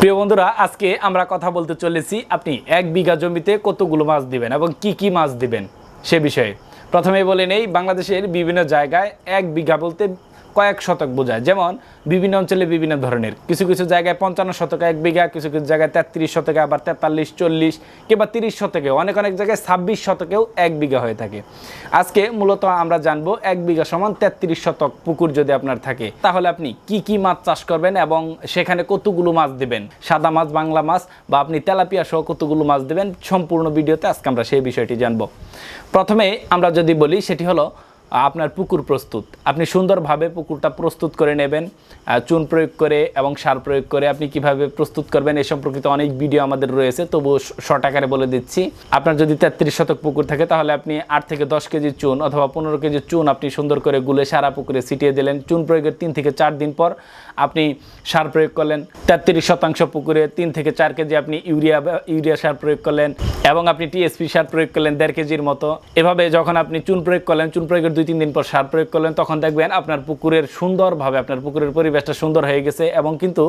প্রিয় বন্ধুরা, আজকে আমরা কথা বলতে চলেছি, আপনি এক বিঘা জমিতে কতগুলো মাছ দিবেন এবং কি কি মাছ দিবেন সে বিষয়ে। প্রথমে বলে নেই, বাংলাদেশের বিভিন্ন জায়গায় এক বিঘা বলতে কয়েক শতক বোঝায়। যেমন, বিভিন্ন অঞ্চলে বিভিন্ন ধরনের। কিছু কিছু জায়গায় পঞ্চান্ন শতকে এক বিঘা, কিছু কিছু জায়গায় তেত্রিশ শতকে, আবার তেতাল্লিশ, চল্লিশ, কিংবা তিরিশ শতকে অনেক অনেক জায়গায় ছাব্বিশ শতকেও এক বিঘা হয়ে থাকে। আজকে মূলত আমরা জানব এক বিঘা সমান তেত্রিশ শতক পুকুর যদি আপনার থাকে। তাহলে আপনি কি কি মাছ চাষ করবেন এবং সেখানে কতগুলো মাছ দেবেন? সাদা মাছ, বাংলা মাছ, বা আপনি তেলাপিয়া সহ কতগুলো মাছ দেবেন? সম্পূর্ণ ভিডিওতে আজকে আমরা সেই বিষয়টি জানব। প্রথমে আমরা যদি বলি, সেটি হলো আপনার পুকুর প্রস্তুত। আপনি সুন্দরভাবে পুকুরটা প্রস্তুত করে নেবেন চুন প্রয়োগ করে এবং সার প্রয়োগ করে আপনি কীভাবে প্রস্তুত করবেন এ সম্পর্কিত অনেক ভিডিও আমাদের রয়েছে তবু শর্ট আকারে বলে দিচ্ছি। আপনার যদি তেত্রিশ শতক পুকুর থাকে, তাহলে আপনি আট থেকে দশ কেজি চুন অথবা পনেরো কেজি চুন আপনি সুন্দর করে গুলে সারা পুকুরে ছিটিয়ে দিলেন। চুন প্রয়োগের তিন থেকে চার দিন পর আপনি সার প্রয়োগ করলেন, তেত্রিশ শতাংশ পুকুরে তিন থেকে চার কেজি আপনি ইউরিয়া ইউরিয়া সার প্রয়োগ করলেন এবং আপনি টিএসপি সার প্রয়োগ করলেন দেড় কেজির মতো। এভাবে যখন আপনি চুন প্রয়োগ করলেন, চুন প্রয়োগের দুই তিন দিন পর সার প্রয়োগ করলেন, তখন দেখবেন আপনার পুকুরের সুন্দরভাবে, আপনার পুকুরের পরিবেশটা সুন্দর হয়ে গেছে এবং কিন্তু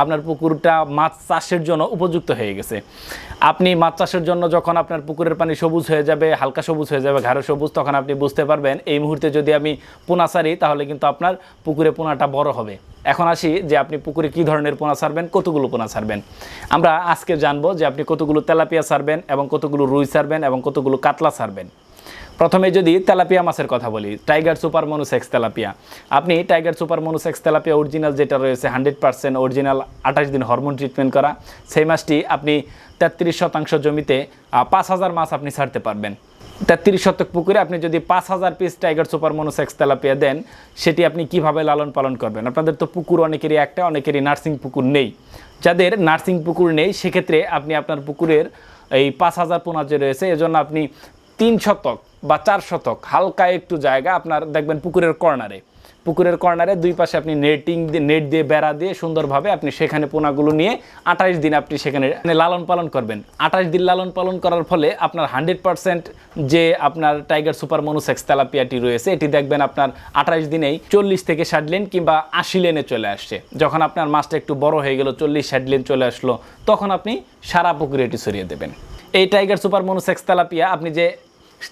আপনার পুকুরটা মাছ চাষের জন্য উপযুক্ত হয়ে গেছে। আপনি মাছ চাষের জন্য যখন আপনার পুকুরের পানি সবুজ হয়ে যাবে, হালকা সবুজ হয়ে যাবে, ঘাড়ো সবুজ, তখন আপনি বুঝতে পারবেন এই মুহূর্তে যদি আমি পোনা সারি, তাহলে কিন্তু আপনার পুকুরে পোনাটা বড় হবে। এখন আসি যে আপনি পুকুরে কি ধরনের পোনা সারবেন, কতগুলো পোনা সারবেন। আমরা আজকে জানব যে আপনি কতগুলো তেলাপিয়া সারবেন এবং কতগুলো রুই সারবেন এবং কতগুলো কাতলা সারবেন। প্রথমে যদি তেলাপিয়া মাছের কথা বলি, টাইগার সুপার মনুসেক্স তেলাপিয়া। আপনি tiger super monosex tilapia original যেটা রয়েছে, হান্ড্রেড পার্সেন্ট অরিজিনাল আঠাশ দিন হরমোন ট্রিটমেন্ট করা। সেই মাছটি আপনি তেত্রিশ শতাংশ জমিতে পাঁচ হাজার মাছ আপনি ছাড়তে পারবেন। তেত্রিশ শতক পুকুরে আপনি যদি পাঁচ হাজার piece tiger super monosex tilapia দেন, সেটি আপনি কীভাবে লালন পালন করবেন? আপনাদের তো পুকুর অনেকেরই একটা, অনেকেরই নার্সিং পুকুর নেই। যাদের নার্সিং পুকুর নেই, সেক্ষেত্রে আপনি আপনার পুকুরের এই পাঁচ হাজার পোনা যে রয়েছে, এজন্য আপনি তিন শতক বা চার শতক হালকা একটু জায়গা আপনার দেখবেন পুকুরের কর্নারে। পুকুরের কর্নারে দুই পাশে আপনি নেটিং দিয়ে নেট দিয়ে, বেড়া দিয়ে সুন্দরভাবে আপনি সেখানে পোনাগুলো নিয়ে আঠাশ দিন আপনি সেখানে লালন পালন করবেন। আঠাশ দিন লালন পালন করার ফলে আপনার হান্ড্রেড পার্সেন্ট যে আপনার টাইগার সুপার মনুসেক্স তেলাপিয়াটি রয়েছে, এটি দেখবেন আপনার আঠাশ দিনেই চল্লিশ থেকে ষাট লেন কিংবা আশি লেনে চলে আসছে। যখন আপনার মাছটা একটু বড় হয়ে গেল, চল্লিশ ষাট লেন চলে আসলো, তখন আপনি সারা পুকুরে এটি সরিয়ে দেবেন। এই টাইগার সুপার মনুসেক্স তেলাপিয়া আপনি যে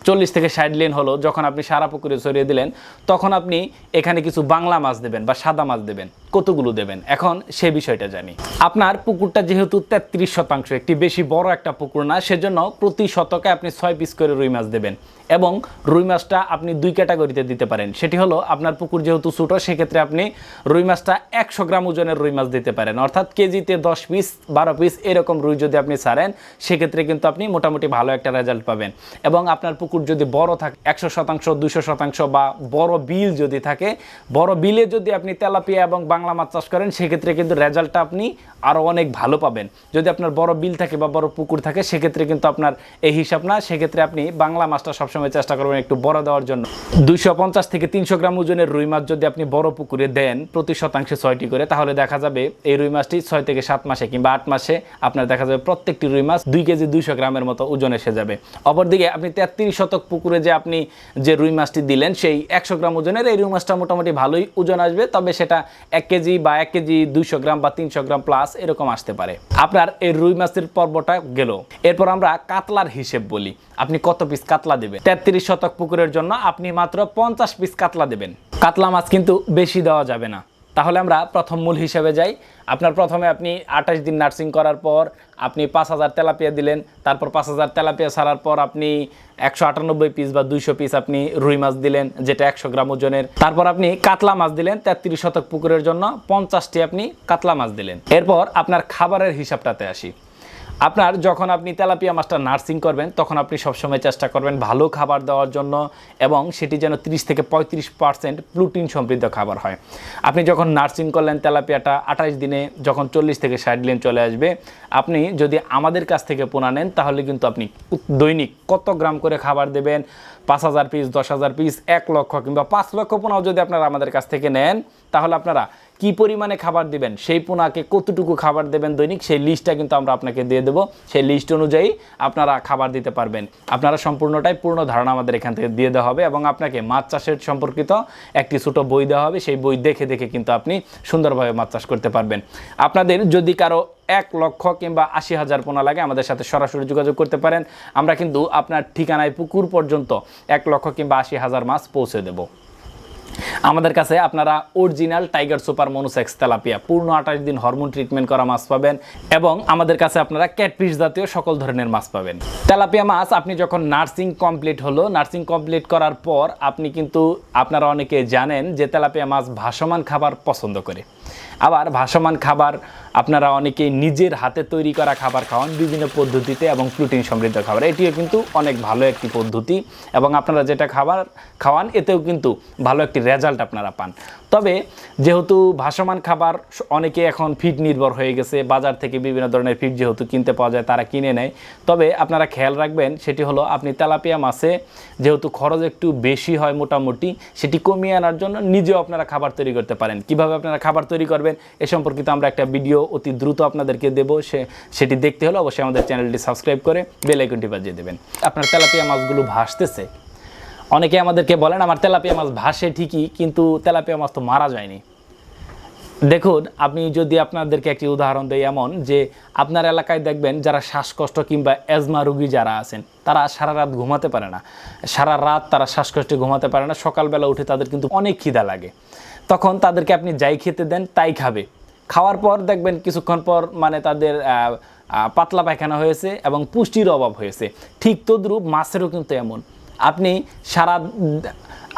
চল্লিশ থেকে ষাট লেন হলো, যখন আপনি সারা পুকুরে ছড়িয়ে দিলেন, তখন আপনি এখানে কিছু বাংলা মাছ দেবেন বা সাদা মাছ দেবেন, কতগুলো দেবেন? এখন সে বিষয়টা জানি। আপনার পুকুরটা যেহেতু তেত্রিশ শতাংশ, একটি বেশি বড় একটা পুকুর না, সেজন্য প্রতি শতকে আপনি ছয় পিস করে রুই মাছ দেবেন। এবং রুই মাছটা আপনি দুই ক্যাটাগরিতে দিতে পারেন। সেটি হলো আপনার পুকুর যেহেতু ছোটো, সেক্ষেত্রে আপনি রুই মাছটা একশো গ্রাম ওজনের রুই মাছ দিতে পারেন। অর্থাৎ কেজিতে দশ পিস, বারো পিস এরকম রুই যদি আপনি ছাড়েন, সেক্ষেত্রে কিন্তু আপনি মোটামুটি ভালো একটা রেজাল্ট পাবেন। এবং আপনার পুকুর যদি বড় থাকে, একশো শতাংশ দুশো শতাংশ বা বড় বিল যদি থাকে, বড় বিলে যদি আপনি তেলাপিয়া এবং বাংলা মাছ চাষ করেন, সেক্ষেত্রে কিন্তু রেজাল্টটা আপনি আরও অনেক ভালো পাবেন। যদি আপনার বড় বিল থাকে বা বড় পুকুর থাকে, সেক্ষেত্রে কিন্তু আপনার এই হিসাব না, সেক্ষেত্রে আপনি বাংলা মাছটা সবসময় চেষ্টা করবেন একটু বড় দেওয়ার জন্য। দুইশো পঞ্চাশ থেকে তিনশো গ্রাম ওজনের রুই মাছ যদি আপনি বড় পুকুরে দেন প্রতি শতাংশে ছয়টি করে, তাহলে দেখা যাবে এই রুই মাছটি ছয় থেকে সাত মাসে কিংবা আট মাসে আপনার দেখা যাবে প্রত্যেকটি রুই মাছ দুই কেজি দুইশো গ্রামের মতো ওজন এসে যাবে। অপরদিকে আপনি তেত্রিশ শতক পুকুরে যে আপনি যে রুই মাছটি দিলেন, সেই একশো গ্রাম ওজনের এই রুই মাছটা মোটামুটি ভালোই ওজন আসবে, তবে সেটা এক কেজি বা এক কেজি দুইশো গ্রাম বা তিনশো গ্রাম প্লাস এরকম আসতে পারে। আপনার এই রুই মাছের পর্বটা গেল। এরপর আমরা কাতলার হিসেব বলি। আপনি কত পিস কাতলা দেবেন? তেত্রিশ শতক পুকুরের জন্য আপনি মাত্র পঞ্চাশ পিস কাতলা দেবেন। কাতলা মাছ কিন্তু বেশি দেওয়া যাবে না। তাহলে আমরা প্রথম মূল হিসেবে যাই। আপনার প্রথমে আপনি আঠাশ দিন নার্সিং করার পর আপনি পাঁচ হাজার তেলাপিয়া দিলেন। তারপর পাঁচ হাজার তেলাপিয়া ছাড়ার পর আপনি একশো আটানব্বই পিস বা দুইশো পিস আপনি রুই মাছ দিলেন, যেটা একশো গ্রাম ওজনের। তারপর আপনি কাতলা মাছ দিলেন, তেত্রিশ শতক পুকুরের জন্য পঞ্চাশটি আপনি কাতলা মাছ দিলেন। এরপর আপনার খাবারের হিসাবটাতে আসি। আপনার যখন আপনি তেলাপিয়া মাছটা নার্সিং করবেন, তখন আপনি সবসময় চেষ্টা করবেন ভালো খাবার দেওয়ার জন্য এবং সেটি যেন 30 থেকে পঁয়ত্রিশ পার্সেন্ট প্রোটিন সমৃদ্ধ খাবার হয়। আপনি যখন নার্সিং করলেন তেলাপিয়াটা, আঠাশ দিনে যখন চল্লিশ থেকে ষাট দিন চলে আসবে, আপনি যদি আমাদের কাছ থেকে পোনা নেন, তাহলে কিন্তু আপনি দৈনিক কত গ্রাম করে খাবার দেবেন? পাঁচ হাজার পিস, দশ হাজার পিস, এক লক্ষ কিংবা পাঁচ লক্ষ পোনাও যদি আপনারা আমাদের কাছ থেকে নেন, তাহলে আপনারা কি পরিমাণে খাবার দিবেন, সেই পোনাকে কতটুকু খাবার দেবেন দৈনিক, সেই লিস্টটা কিন্তু আমরা আপনাকে দিয়ে দেবো। সেই লিস্ট অনুযায়ী আপনারা খাবার দিতে পারবেন। আপনারা সম্পূর্ণটাই পূর্ণ ধারণা আমাদের এখান থেকে দিয়ে দেওয়া হবে এবং আপনাকে মাছ চাষের সম্পর্কিত একটি ছোটো বই দেওয়া হবে। সেই বই দেখে দেখে কিন্তু আপনি সুন্দরভাবে মাছ চাষ করতে পারবেন। আপনাদের যদি কারও এক লক্ষ কিংবা আশি হাজার পোনা লাগে, আমাদের সাথে সরাসরি যোগাযোগ করতে পারেন। আমরা কিন্তু আপনার ঠিকানায় পুকুর পর্যন্ত এক লক্ষ কিংবা আশি হাজার মাছ পৌঁছে দেবো। আমাদের কাছে আপনারা original tiger super monosex tilapia, পূর্ণ আঠাশ দিন হরমোন ট্রিটমেন্ট করা মাছ পাবেন এবং আমাদের কাছে আপনারা ক্যাটফিশ জাতীয় সকল ধরনের মাছ পাবেন। তেলাপিয়া মাছ আপনি যখন নার্সিং কমপ্লিট হলো, নার্সিং কমপ্লিট করার পর আপনি কিন্তু, আপনারা অনেকে জানেন যে তেলাপিয়া মাছ ভাসমান খাবার পছন্দ করে। আবার ভাসমান খাবার আপনারা অনেকে নিজের হাতে তৈরি করা খাবার খাওয়ান বিভিন্ন পদ্ধতিতে এবং প্রোটিন সমৃদ্ধ খাবার। এটিও কিন্তু অনেক ভালো একটি পদ্ধতি এবং আপনারা যেটা খাবার খাওয়ান, এতেও কিন্তু ভালো একটি রেজাল্ট আপনারা পান। তবে যেহেতু ভাসমান খাবার অনেকে এখন ফিড নির্ভর হয়ে গেছে, বাজার থেকে বিভিন্ন ধরনের ফিড যেহেতু কিনতে পাওয়া যায়, তারা কিনে নেয়। তবে আপনারা খেয়াল রাখবেন, সেটি হলো আপনি তেলাপিয়া মাছে যেহেতু খরচ একটু বেশি হয় মোটামুটি, সেটি কমিয়ে আনার জন্য নিজেও আপনারা খাবার তৈরি করতে পারেন। কীভাবে আপনারা খাবার তৈরি করবেন। এ সম্পর্কিত আমরা একটা ভিডিও অতি দ্রুত আপনাদেরকে দেবো। সে, সেটি দেখতে হলে অবশ্যই আমাদের চ্যানেলটি সাবস্ক্রাইব করে বেল আইকনটি বাজিয়ে দেবেন। আপনার তেলাপিয়া মাছগুলো ভাসতেছে। অনেকে আমাদেরকে বলেন, আমার তেলাপিয়া মাছ ভাসে ঠিকই, কিন্তু তেলাপিয়া মাছ তো মারা যায়নি। দেখুন আমি যদি আপনাদেরকে একটি উদাহরণ দিই এমন যে, আপনার এলাকায় দেখবেন যারা শ্বাসকষ্ট কিংবা অ্যাজমা রোগী যারা আছেন, তারা সারা রাত ঘুমাতে পারে না। সারা রাত তারা শ্বাসকষ্টে ঘুমাতে পারে না। সকালবেলা উঠে তাদের কিন্তু অনেক খিদা লাগে। তখন তাদেরকে আপনি যাই খেতে দেন, তাই খাবে। খাওয়ার পর দেখবেন কিছুক্ষণ পর মানে তাদের পাতলা পায়খানা হয়েছে এবং পুষ্টির অভাব হয়েছে। ঠিক তদ্রূপ মাছেরও কিন্তু এমন। আপনি সারা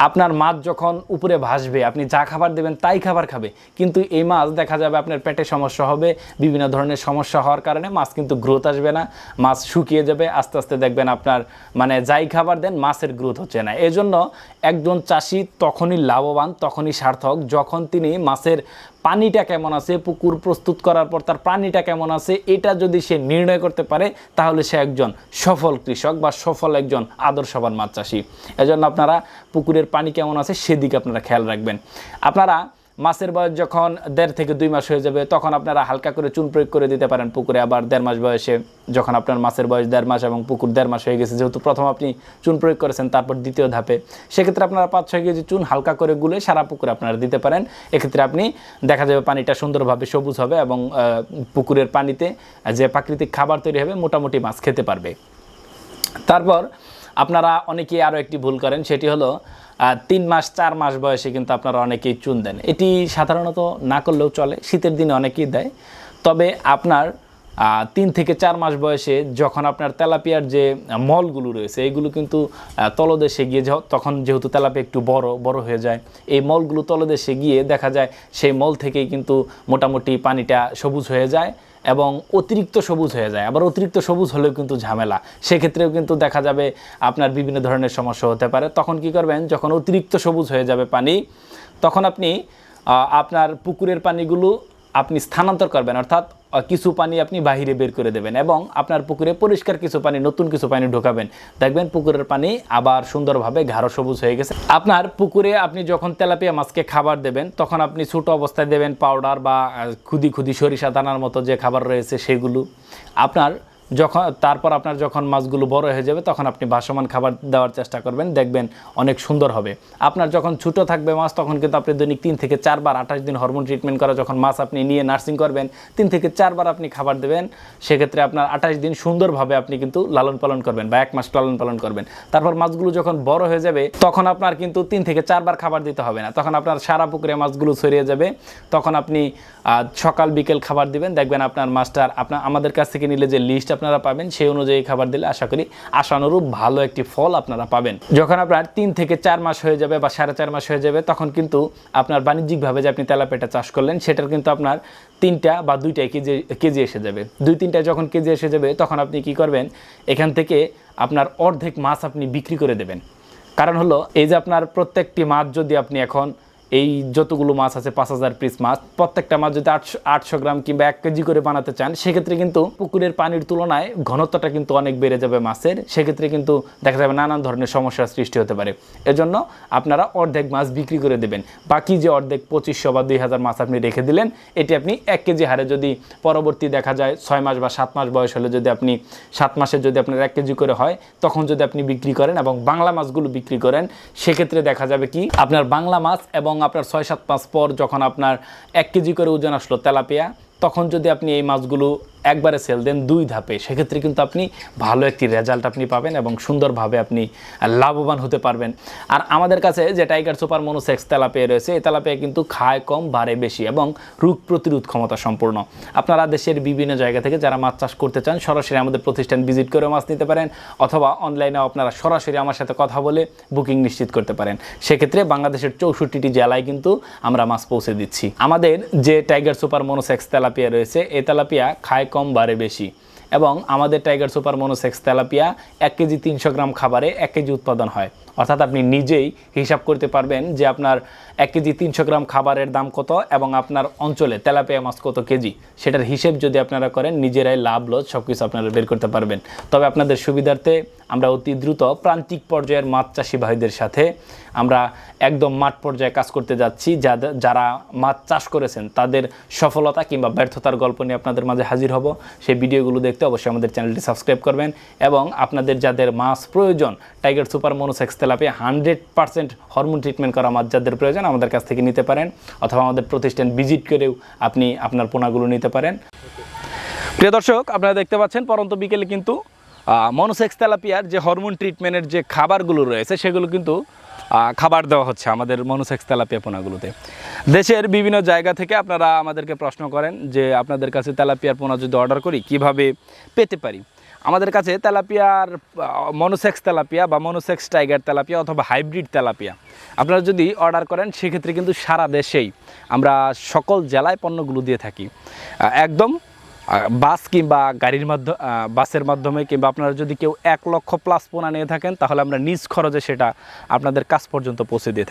আপনার মাছ যখন উপরে ভাসবে, আপনি যা খাবার দেবেন তাই খাবার খাবে। কিন্তু এই মাছ দেখা যাবে আপনার পেটে সমস্যা হবে, বিভিন্ন ধরনের সমস্যা হওয়ার কারণে মাছ কিন্তু গ্রোথ আসবে না, মাছ শুকিয়ে যাবে, আস্তে আস্তে দেখবেন আপনার মানে যাই খাবার দেন, মাছের গ্রোথ হচ্ছে না। এজন্য একজন চাষি তখনই লাভবান, তখনই সার্থক। যখন তিনি মাছের পানিটা কেমন আছে, পুকুর প্রস্তুত করার পর তার প্রাণীটা কেমন আছে, এটা যদি সে নির্ণয় করতে পারে, তাহলে সে একজন সফল কৃষক বা সফল একজন আদর্শবান মাছ চাষি। এজন্য আপনারা পুকুরের পানি কেমন আছে, সেদিকে আপনারা খেয়াল রাখবেন। আপনারা মাছের বয়স যখন দেড় থেকে দুই মাস হয়ে যাবে, তখন আপনারা হালকা করে চুন প্রয়োগ করে দিতে পারেন পুকুরে। আবার দেড় মাস বয়সে যখন আপনার মাছের বয়স দেড় মাস এবং পুকুর দেড় মাস হয়ে গেছে, যেহেতু প্রথম আপনি চুন প্রয়োগ করেছেন, তারপর দ্বিতীয় ধাপে। সেক্ষেত্রে আপনারা পাঁচ ছয় কেজি চুন হালকা করে গুলে সারা পুকুরে আপনারা দিতে পারেন। এক্ষেত্রে আপনি দেখা যাবে পানিটা সুন্দরভাবে সবুজ হবে এবং পুকুরের পানিতে যে প্রাকৃতিক খাবার তৈরি হবে, মোটামুটি মাছ খেতে পারবে। তারপর আপনারা অনেকেই আরও একটি ভুল করেন, সেটি হলো তিন মাস, চার মাস বয়সে কিন্তু আপনারা অনেকেই চুন দেন। এটি সাধারণত না করলেও চলে, শীতের দিনে অনেকেই দেয়। তবে আপনার তিন থেকে চার মাস বয়সে যখন আপনার তেলাপিয়ার যে মলগুলো রয়েছে এইগুলো কিন্তু তলদেশে গিয়ে তখন যেহেতু তেলাপিয়া একটু বড় বড় হয়ে যায়, এই মলগুলো তলদেশে গিয়ে দেখা যায় সেই মল থেকেই কিন্তু মোটামুটি পানিটা সবুজ হয়ে যায়। এবং অতিরিক্ত সবুজ হয়ে যায়। আবার অতিরিক্ত সবুজ হলেও কিন্তু ঝামেলা। সেক্ষেত্রেও কিন্তু দেখা যাবে আপনার বিভিন্ন ধরনের সমস্যা হতে পারে। তখন কি করবেন? যখন অতিরিক্ত সবুজ হয়ে যাবে পানি, তখন আপনি আপনার পুকুরের পানিগুলো আপনি স্থানান্তর করবেন। অর্থাৎ কিছু পানি আপনি বাহিরে বের করে দেবেন এবং আপনার পুকুরে পরিষ্কার কিছু পানি, নতুন কিছু পানি ঢোকাবেন। দেখবেন পুকুরের পানি আবার সুন্দরভাবে গাঢ় সবুজ হয়ে গেছে। আপনার পুকুরে আপনি যখন তেলাপিয়া মাছকে খাবার দেবেন, তখন আপনি ছোট অবস্থায় দেবেন পাউডার বা খুদি খুদি সরিষা দানার মতো যে খাবার রয়েছে সেগুলো। আপনার যখন তারপর আপনার যখন মাছগুলো বড় হয়ে যাবে, তখন আপনি ভাসমান খাবার দেওয়ার চেষ্টা করবেন, দেখবেন অনেক সুন্দর হবে। আপনার যখন ছোটো থাকবে মাছ, তখন কিন্তু আপনি দৈনিক তিন থেকে চারবার আঠাশ দিন হরমোন ট্রিটমেন্ট করা যখন মাছ আপনি নিয়ে নার্সিং করবেন, তিন থেকে চারবার আপনি খাবার দেবেন, সেক্ষেত্রে আপনার আঠাশ দিন সুন্দরভাবে আপনি কিন্তু লালন পালন করবেন বা এক মাস লালন পালন করবেন। তারপর মাছগুলো যখন বড় হয়ে যাবে, তখন আপনার কিন্তু তিন থেকে চারবার খাবার দিতে হবে না। তখন আপনার সারা পুকুরে মাছগুলো ছড়িয়ে যাবে, তখন আপনি সকাল, বিকেল খাবার দিবেন, দেখবেন আপনার মাছটার, আপনার, আমাদের কাছ থেকে নিলে যে লিস্ট আপনারা পাবেন, সেই অনুযায়ী খাবার দিলে আশা করি আশানুরূপ ভালো একটি ফল আপনারা পাবেন। যখন আপনার তিন থেকে চার মাস হয়ে যাবে বা সাড়ে চার মাস হয়ে যাবে, তখন কিন্তু আপনার বাণিজ্যিকভাবে যে আপনি তেলাপেটা চাষ করলেন, সেটার কিন্তু আপনার তিনটা বা দুইটা কেজি কেজি এসে যাবে। দুই তিনটা যখন কেজি এসে যাবে, তখন আপনি কি করবেন, এখান থেকে আপনার অর্ধেক মাছ আপনি বিক্রি করে দেবেন। কারণ হলো, এই যে আপনার প্রত্যেকটি মাছ যদি আপনি এখন এই যতগুলো মাছ আছে, পাঁচ হাজার পিস মাছ, প্রত্যেকটা মাছ যদি আটশো আটশো গ্রাম কিংবা এক কেজি করে বানাতে চান, সেক্ষেত্রে কিন্তু পুকুরের পানির তুলনায় ঘনত্বটা কিন্তু অনেক বেড়ে যাবে মাছের। সেক্ষেত্রে কিন্তু দেখা যাবে নানান ধরনের সমস্যার সৃষ্টি হতে পারে। এজন্য আপনারা অর্ধেক মাছ বিক্রি করে দেবেন। বাকি যে অর্ধেক পঁচিশশো বা দুই হাজার মাছ আপনি রেখে দিলেন, এটি আপনি এক কেজি হারে যদি পরবর্তী দেখা যায় ছয় মাস বা সাত মাস বয়স হলে যদি আপনি সাত মাসে যদি আপনার এক কেজি করে হয়, তখন যদি আপনি বিক্রি করেন এবং বাংলা মাছগুলো বিক্রি করেন, সেক্ষেত্রে দেখা যাবে কি, আপনার বাংলা মাছ এবং আপনার ছয় সাত মাস পর যখন আপনার এক কেজি করে ওজন আসলো তেলাপিয়া, তখন যদি আপনি এই মাছগুলো একবারে সেল দেন দুই ধাপে। সেক্ষেত্রে কিন্তু আপনি ভালো একটি রেজাল্ট আপনি পাবেন এবং সুন্দরভাবে আপনি লাভবান হতে পারবেন। আর আমাদের কাছে যে টাইগার সুপার মনোসেক্স তেলাপিয়া রয়েছে, এই তেলাপিয়া কিন্তু খায় কম, বাড়ে বেশি এবং রোগ প্রতিরোধ ক্ষমতা সম্পূর্ণ। আপনারা দেশের বিভিন্ন জায়গা থেকে যারা মাছ চাষ করতে চান, সরাসরি আমাদের প্রতিষ্ঠান ভিজিট করে মাছ নিতে পারেন অথবা অনলাইনেও আপনারা সরাসরি আমার সাথে কথা বলে বুকিং নিশ্চিত করতে পারেন। সেক্ষেত্রে বাংলাদেশের চৌষট্টিটি জেলায় কিন্তু আমরা মাছ পৌঁছে দিচ্ছি। আমাদের যে টাইগার সুপার মনোসেক্স তেলাপিয়া রয়েছে, এই তেলাপিয়া খায় কম বাড়ে বেশি। এবং আমাদের টাইগার সুপার মনোসেক্স তেলাপিয়া এক কেজি তিনশো গ্রাম খাবারে এক কেজি উৎপাদন হয়। অর্থাৎ আপনি নিজেই হিসাব করতে পারবেন যে আপনার এক কেজি তিনশো গ্রাম খাবারের দাম কত এবং আপনার অঞ্চলে তেলাপিয়া মাছ কত কেজি। সেটার হিসেব যদি আপনারা করেন, নিজেরাই লাভ, লস সব কিছু আপনারা বের করতে পারবেন। তবে আপনাদের সুবিধার্থে আমরা অতি দ্রুত প্রান্তিক পর্যায়ের মাছ চাষি ভাইদের সাথে আমরা একদম মাঠ পর্যায়ে কাজ করতে যাচ্ছি। যাদের যারা মাছ চাষ করেছেন, তাদের সফলতা কিংবা ব্যর্থতার গল্প নিয়ে আপনাদের মাঝে হাজির হব। সেই ভিডিওগুলো দেখতে অবশ্যই আমাদের চ্যানেলটি সাবস্ক্রাইব করবেন এবং আপনাদের যাদের মাছ প্রয়োজন, tiger super monosex tilapia hundred percent hormone treatment করা মাছ যাদের প্রয়োজন। আমাদের কাছ থেকে নিতে পারেন অথবা আমাদের প্রতিষ্ঠান ভিজিট করেও আপনি আপনার পোনাগুলো নিতে পারেন। প্রিয় দর্শক, আপনারা দেখতে পাচ্ছেন পরন্ত বিকেলে কিন্তু মনোসেক্স তেলাপিয়ার যে হরমোন ট্রিটমেন্টের যে খাবারগুলো রয়েছে, সেগুলো কিন্তু খাবার দেওয়া হচ্ছে আমাদের মনোসেক্স তেলাপিয়া পোনাগুলোতে। দেশের বিভিন্ন জায়গা থেকে আপনারা আমাদেরকে প্রশ্ন করেন যে, আপনাদের কাছে তেলাপিয়ার পোনা যদি অর্ডার করি, কীভাবে পেতে পারি? আমাদের কাছে তেলাপিয়ার মনোসেক্স তেলাপিয়া বা মনোসেক্স টাইগার তেলাপিয়া অথবা হাইব্রিড তেলাপিয়া। আপনারা যদি অর্ডার করেন, সেক্ষেত্রে কিন্তু সারা দেশেই আমরা সকল জেলায় পণ্যগুলো দিয়ে থাকি। একদম বাস কিংবা গাড়ির মাধ্যমে বাসের মাধ্যমে কিংবা আপনারা যদি কেউ এক লক্ষ প্লাস পোনা নিয়ে থাকেন, তাহলে আমরা নিজ খরচে সেটা আপনাদের কাছ পর্যন্ত পৌঁছে দিয়ে থাকি।